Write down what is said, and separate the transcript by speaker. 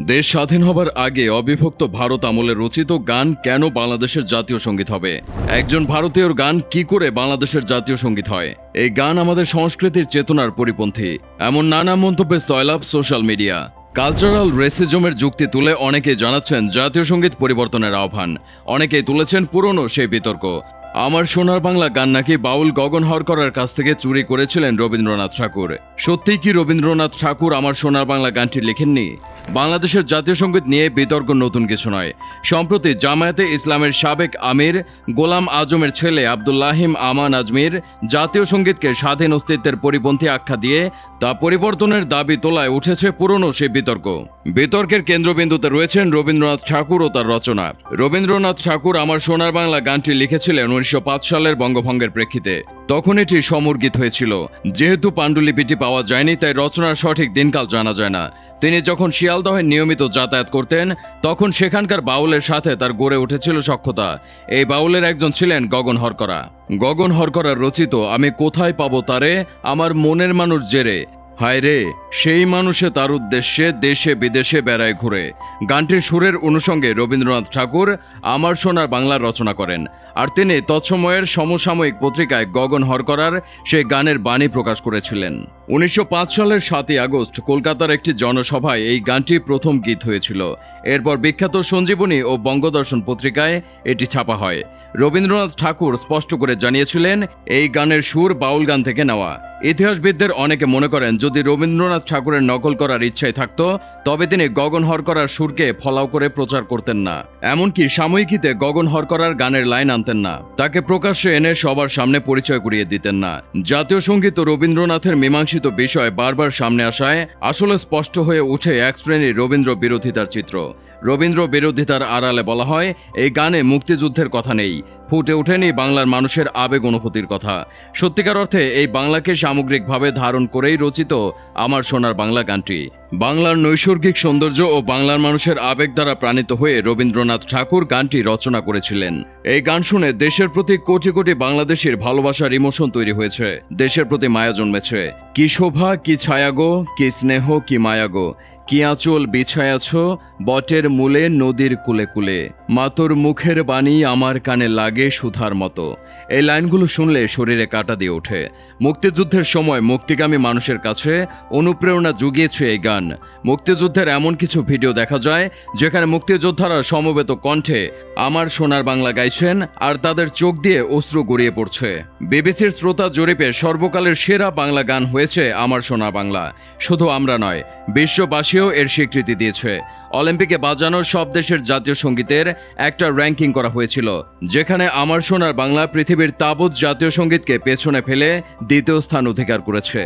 Speaker 1: দেশ স্বাধীন হবার আগে অবিভক্ত ভারত আমলে রচিত গান কেন বাংলাদেশের জাতীয় সংগীত হবে? একজন ভারতীয়র গান কি করে বাংলাদেশের জাতীয় সংগীত হয়? এই গান আমাদের সংস্কৃতির চেতনার পরিপন্থী। এমন নানা মন্তব্যে স্তয়লাভ সোশ্যাল মিডিয়া। কালচারাল রেসিজমের যুক্তি তুলে অনেকেই জানাচ্ছেন জাতীয় সংগীত পরিবর্তনের আহ্বান। অনেকেই তুলেছেন পুরনো সেই বিতর্ক। আমার সোনার বাংলা গান নাকি বাউল গগন হরকরার কাছ থেকে চুরি করেছিলেন রবীন্দ্রনাথ ঠাকুর। সত্যিই কি রবীন্দ্রনাথ ঠাকুর আমার সোনার বাংলা গানটি লেখেননি? বাংলাদেশের জাতীয় সংগীত নিয়ে বিতর্ক নতুন কিছু নয়। সম্প্রতি জামায়াতে ইসলামের সাবেক আমির, গোলাম আজমের ছেলে আবদুল্লাহিম আমান আজমির জাতীয় সঙ্গীতকে স্বাধীন অস্তিত্বের পরিপন্থী আখ্যা দিয়ে তা পরিবর্তনের দাবি তোলায় উঠেছে পুরনো সেই বিতর্ক। বিতর্কের কেন্দ্রবিন্দুতে রয়েছেন রবীন্দ্রনাথ ঠাকুর ও তার রচনা। রবীন্দ্রনাথ ঠাকুর আমার সোনার বাংলা গানটি লিখেছিলেন উনিশশো সালের বঙ্গভঙ্গের প্রেক্ষিতে। তখন এটি সমর্গিত হয়েছিল। যেহেতু পাণ্ডুলিপিটি পাওয়া যায়নি, তাই রচনার সঠিক দিনকাল জানা যায় না। তিনি যখন শিয়ালদহে নিয়মিত যাতায়াত করতেন, তখন সেখানকার বাউলের সাথে তার গড়ে উঠেছিল সক্ষতা এই বাউলের একজন ছিলেন গগন হরকরা। গগন হরকরার রচিত আমি কোথায় পাবো তারে? আমার মনের মানুষ জেরে। হায় রে, সেই মানুষে তার উদ্দেশ্যে দেশে বিদেশে বেড়ায় ঘুরে। গানটির সুরের অনুষঙ্গে রবীন্দ্রনাথ ঠাকুর আমার সোনার বাংলা রচনা করেন, আর তিনি তৎসময়ের সমসাময়িক পত্রিকায় গগন হরকরার সেই গানের বাণী প্রকাশ করেছিলেন। উনিশশো পাঁচ সালের সাতই আগস্ট কলকাতার একটি জনসভায় এই গানটি প্রথম গীত হয়েছিল। এরপর বিখ্যাত সঞ্জীবনী ও বঙ্গদর্শন পত্রিকায় এটি ছাপা হয়। রবীন্দ্রনাথ ঠাকুর স্পষ্ট করে জানিয়েছিলেন, এই গানের সুর বাউল গান থেকে নেওয়া। ইতিহাসবিদদের অনেকে মনে করেন যদি রবীন্দ্রনাথ ঠাকুরের নকল করার ইচ্ছাই থাকতো, তবে তিনি গগন হরকরার সুরকে ফলাও করে প্রচার করতেন না। এমনকি সাময়িকীতে গগন হরকরার গানের লাইন আনতেন না। তাকে প্রকাশ্যে এনে সবার সামনে পরিচয় করিয়ে দিতেন না। জাতীয় সংগীত রবীন্দ্রনাথের মীমাংসিত বিষয় বারবার সামনে আসায়, আসলে স্পষ্ট হয়ে উঠে এক শ্রেণির রবীন্দ্র বিরোধিতার চিত্র। রবীন্দ্র বিরোধিতার আড়ালে বলা হয়, এই গানে মুক্তিযুদ্ধের কথা নেই। ফুটে ওঠেনি বাংলার মানুষের আবেগ অনুভূতির কথা। সত্যিকার অর্থে এই বাংলাকে সামগ্রিকভাবে ধারণ করেই রচিত আমার সোনার বাংলা গানটি। বাংলার নৈসর্গিক সৌন্দর্য ও বাংলার মানুষের আবেগ দ্বারা প্রাণিত হয়ে রবীন্দ্রনাথ ঠাকুর গানটি রচনা করেছিলেন। এই গান শুনে দেশের প্রতি কোটি কোটি বাংলাদেশের ভালোবাসার ইমোশন তৈরি হয়েছে। দেশের প্রতি মায়া জন্মেছে। কি শোভা, কি ছায়াগো কি স্নেহ, কি মায়াগো কি আঁচল বিছায়াছ বটের মূলে নদীর কুলে কুলে। মাতর মুখের বাণী আমার কানে লাগে সুধার মতো। এই লাইনগুলো শুনলে শরীরে কাটা দিয়ে ওঠে। মুক্তিযুদ্ধের সময় মুক্তিগামী মানুষের কাছে অনুপ্রেরণা জুগিয়েছে এই গান। মুক্তিযুদ্ধের এমন কিছু ভিডিও দেখা যায়, যেখানে মুক্তিযোদ্ধারা সমবেত কণ্ঠে আমার সোনার বাংলা গাইছেন আর তাদের চোখ দিয়ে অশ্রু গড়িয়ে পড়ছে। বিবিসির শ্রোতা জরিপে সর্বকালের সেরা বাংলা গান হয়েছে আমার সোনার বাংলা। শুধু আমরা নয় বিশ্ববাসীও এর স্বীকৃতি দিয়েছে। অলিম্পিকে বাজানো সব দেশের জাতীয় সঙ্গীতের একটা র্যাঙ্কিং করা হয়েছিল, যেখানে আমার সোনার বাংলা পৃথিবীর তাবৎ জাতীয় সঙ্গীতকে পেছনে ফেলে দ্বিতীয় স্থান অধিকার করেছে।